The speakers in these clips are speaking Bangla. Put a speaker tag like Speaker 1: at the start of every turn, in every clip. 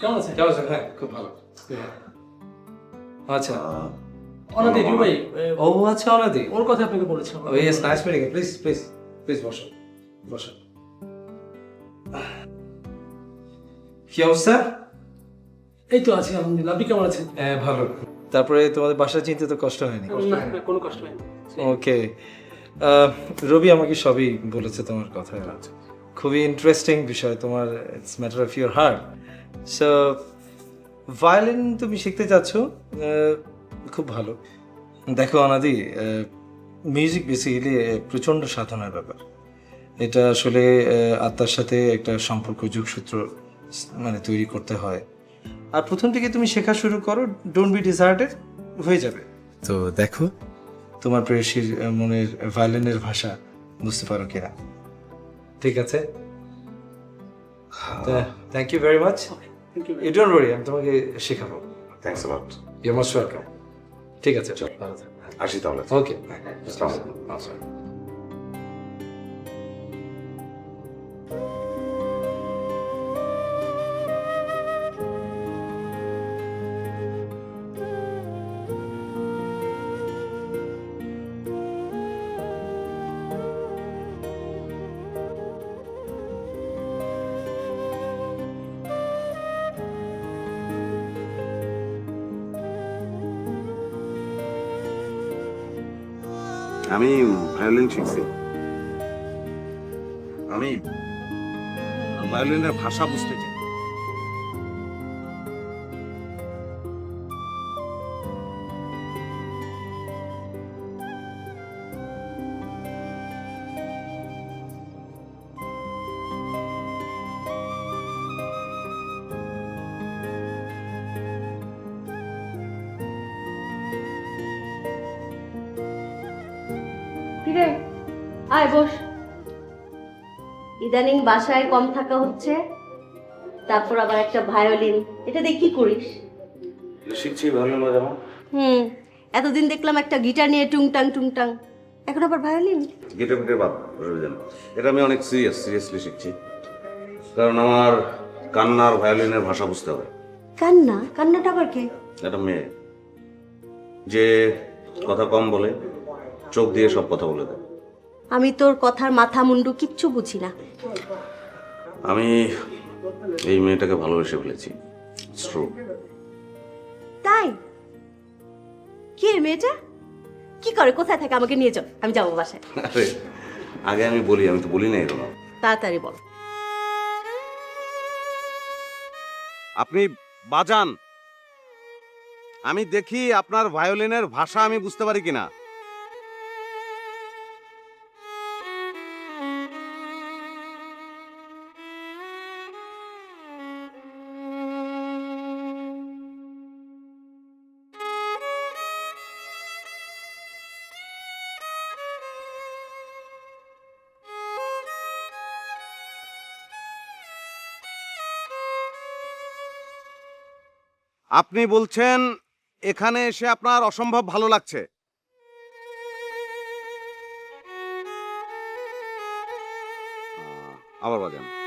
Speaker 1: কেমন আছেন
Speaker 2: কেমন আছেন হ্যাঁ খুব ভালো। আচ্ছা।
Speaker 1: অনাদি দুবাই
Speaker 2: ও আচ্ছা অনাদি।
Speaker 1: ওর কথা আপনাকে বলেছিলাম।
Speaker 2: ও yes nice meeting please please please বসো। বসো। কি অবস্থা?
Speaker 1: এই তো আছি আলহামদুলিল্লাহ। আপনি কেমন আছেন?
Speaker 2: হ্যাঁ ভালো। তারপরে তোমাদের বাসা চিনতে তো কষ্ট হয়নি।
Speaker 1: না কোনো কষ্ট হয়নি।
Speaker 2: ওকে রবি আমাকে সবই বলেছে তোমার কথা খুবই ইন্টারেস্টিং বিষয়। তোমার it's matter of your heart so violin তুমি শিখতে চাচ্ছ খুব ভালো। দেখো অনাদি মিউজিক বেসিক্যালি প্রচণ্ড সাধনার ব্যাপার। এটা আসলে আত্মার সাথে একটা সম্পর্ক যোগসূত্র মানে তৈরি করতে হয়। আর প্রথম থেকে তুমি শেখা শুরু করো ডোন্ট বি ডিসার্টেড হয়ে যাবে। তো দেখো। তোমার প্রেয়সীর মনের ভায়োলিনের ভাষা বুঝতে পারো কিনা। ঠিক আছে? Thank you very much you don't worry আমি তোমাকে শেখাবো।
Speaker 3: Thanks lot
Speaker 2: you most welcome ঠিক আছে চল ভালো
Speaker 3: আসি তাহলে।
Speaker 2: ওকে
Speaker 3: আসসালামু আলাইকুম। আমি ভায়োলিন শিখছি। আমি ভায়োলিনের ভাষা বুঝতে চাই।
Speaker 4: কিরে? আয় বস। ইদানিং বাসায় কম থাকা হচ্ছে তারপর আবার একটা ভায়োলিন। এটা দিয়ে কি করিস?
Speaker 3: শিখছি বাজানো
Speaker 4: হুম এতদিন দেখলাম একটা গিটার নিয়ে টুংটাং টুংটাং। এখন আবার ভায়োলিন?
Speaker 3: গেটে ফেটে বাদ এটা আমি অনেক সিরিয়াস সিরিয়াসলি শিখছি। কারণ আমার কান্নার ভায়োলিনের ভাষা বুঝতে হবে।
Speaker 4: কান্না? কান্নাটা আবার কে?
Speaker 3: একটা মেয়ে। যে কথা কম বলে চোখ দিয়ে সব কথা বলে দেয়
Speaker 4: আমি তোর কথার মাথা মুন্ডু কিচ্ছু বুঝি না।
Speaker 3: আমি এই মেয়েটাকে ভালোবেসে ফেলেছি। ট্রু
Speaker 4: তাই? কে মেয়েটা? কি করে? কোথায় থাকে? আমাকে নিয়ে চল আমি যাব বাসায়।
Speaker 3: আরে আগে আমি বলি আমি তো বলি না এরকম
Speaker 4: তাড়াতাড়ি বল।
Speaker 3: আপনি বাজান। আমি দেখি আপনার ভায়োলিনের ভাষা আমি বুঝতে পারি কিনা। আপনি বলছেন এখানে এসে আপনার অসম্ভব ভালো লাগছে। আবার বাজান।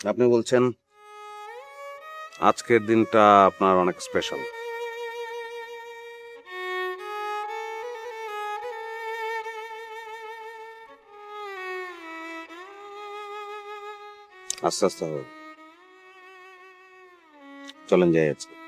Speaker 3: আপনি বলছেন আজকের দিনটা আপনার অনেক স্পেশাল আস্তে আস্তে হবে। চলেন যাই আজকে।